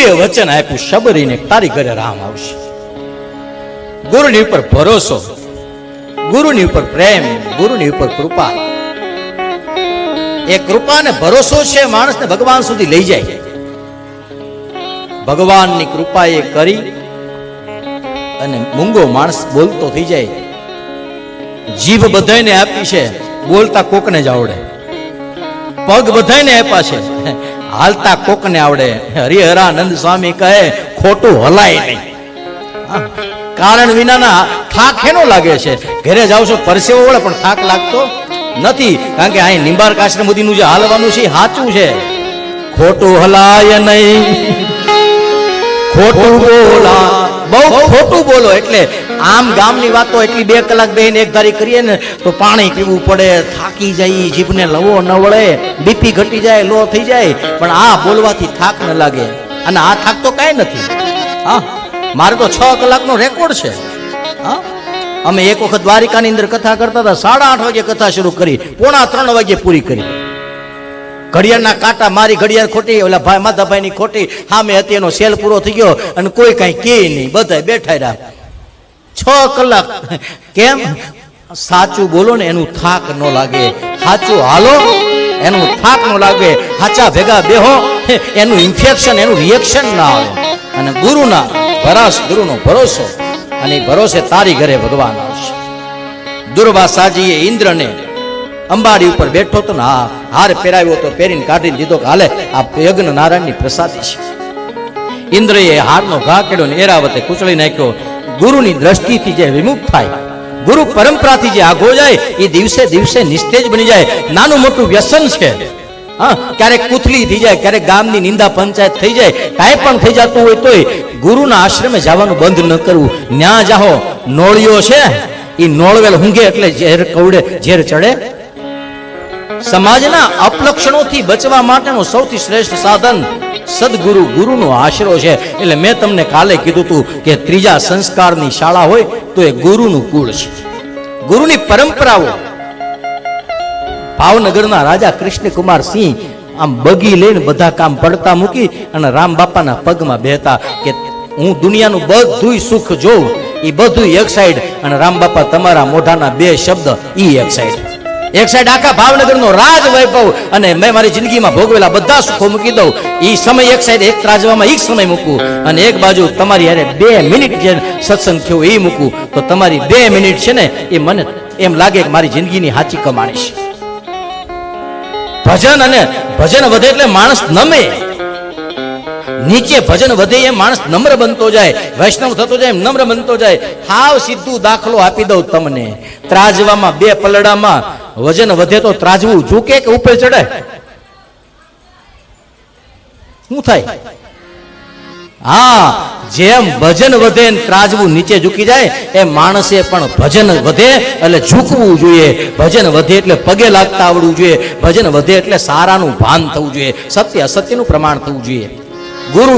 ગુરુએ વચન આપ્યું શબરીને તારી ઘરે રામ આવશે. ગુરુની ઉપર ભરોસો, ગુરુની ઉપર પ્રેમ, ગુરુની ઉપર કૃપા. એ કૃપાને ભરોસો છે માણસને ભગવાન સુધી લઈ જાય. ભગવાનની કૃપા એ કરી અને મૂંગો માણસ બોલતો થઈ જાય. જીભ બધાયને આપી છે, બોલતા કોકને જ આવડે. પગ બધાયને આપ્યા છે. હાલતા કોકને આવડે. હરિહરાનંદ સ્વામી કહે, ખોટું હલાય નહીં. કારણ વિનાના થાક એનો લાગે છે. ઘરે જાવ છો, પરસેવો વળે પણ થાક લાગતો નથી. કારણ કે અહીં નિંબાર આશ્રમ મોદીનું જે હાલવાનું છે સાચું છે. ખોટું હલાય નહીં. ખોટું બોલા બહુ ખોટું. બોલો એટલે આમ ગામની વાતો એટલી બે કલાક બેહીને એક ધારી કરીએ ને તો પાણી પીવું પડે થાકી જાય જીભને લવો ન વળે બીપી ઘટી જાય લો થઈ જાય પણ આ બોલવાથી થાક ન લાગે. અને આ થાક તો કાંઈ નથી. હા મારે તો છ કલાકનો રેકોર્ડ છે. હા અમે એક વખત દ્વારિકાની અંદર કથા કરતા હતા સાડા આઠ વાગે કથા શરૂ કરી પોણા ત્રણ વાગે પૂરી કરી. ઘડિયાળના કાંટા મારી ઘડિયાળ ખોટી, ઓલા ભાઈ માધાભાઈ ની ખોટી સામે હતી, એનો સેલ પૂરો થઈ ગયો અને કોઈ કઈ કે નહીં બધા બેઠા રહ્યા. છ કલાક. કેમ? સાચું બોલો ને, એનું થાક ન લાગે. સાચું હાલો, એનું થાક ન લાગે. સાચા ભેગા બેહો, એનું ઇન્ફેક્શન એનું રિએક્શન ના આવે. અને ગુરુના ભરાસ ગુરુનો ભરોસો. અને ભરોસે તારી ઘરે ભગવાન આવશે. દુર્વાસાજીએ ઇન્દ્રને અંબાડી ઉપર બેઠો તો ને હાર પહેરાવ્યો તો પહેરીને કાઢીને દીધો કે, હાલે, આ યજ્ઞ નારાયણની પ્રસાદી છે. ઇન્દ્રએ હારનો ઘા કેળ્યો ને એરાવતે કુચળી નાખ્યો. ગુરુની દ્રષ્ટિથી જે વિમુખ થાય, ગુરુ પરંપરાથી જે આગો જાય એ દિવસે દિવસે નિસ્તેજ બની જાય. નાનું મોટું વ્યસન છે. હા, ક્યારેક કુથલી થઈ જાય, ક્યારેક ગામની નિંદા પંચાયત થઈ જાય, કાંઈ પણ થઈ જતું હોય તોય ગુરુના આશ્રમે જવાનું બંધ ન કરવું. ન્યા જાહો, નોળિયો છે એ નોળવેલ હુંઘે એટલે ઝેર કવડે, ઝેર ચડે. સમાજના અપલક્ષણોથી બચવા માટેનું સૌથી શ્રેષ્ઠ સાધન સદગુરુ ગુરુનો આશરો છે. એટલે મેં તમને કાલે કીધું હતું કે ત્રીજા સંસ્કારની શાળા હોય તો એ ગુરુનું કુળ છે. ગુરુની પરંપરાઓ. ભાવનગરના રાજા કૃષ્ણકુમાર સિંહ આમ બગી લઈને બધા કામ પડતા મૂકી અને રામ બાપાના પગમાં બેહતા કે હું દુનિયાનું બધું સુખ જોઉં એ બધું એક સાઈડ અને રામ બાપા તમારા મોઢાના બે શબ્દ ઈ એક સાઈડ એક સાઈડ આખા ભાવનગરનો રાજ વૈભવ અને મેં મારી જિંદગીમાં ભોગવેલા બધા સુખો મૂકી દઉં. એ સમય એક સાઈડ એક ત્રાજવામાં એક સમય મૂકું. અને એક બાજુ તમારી હારે બે મિનિટ જે સત્સંગ થયો એ મૂકું. તો તમારી બે મિનિટ છે ને, એ મને એમ લાગે કે મારી જિંદગીની સાચી કમાણી છે. ભજન અને ભજન વધે એટલે માણસ નમે. નીચે ભજન વધે એમ માણસ નમ્ર બનતો જાય, વૈષ્ણવ થતો જાય નમ્ર બનતો જાય. હાવ સીધું દાખલો આપી દઉં તમને. ત્રાજવામાં બે પલડામાં વજન વધે તો ત્રાજવું. ઝૂકે કે ઉપર ચડે? શું થાય? હા, જેમ ભજન વધે ત્રાજવું નીચે ઝૂકી જાય, એમ માણસે પણ ભજન વધે એટલે ઝૂકવું જોઈએ. ભજન વધે એટલે પગે લાગતા આવડવું જોઈએ. ભજન વધે એટલે સારાનું ભાન થવું જોઈએ. સત્ય અસત્યનું પ્રમાણ થવું જોઈએ. ગુરુ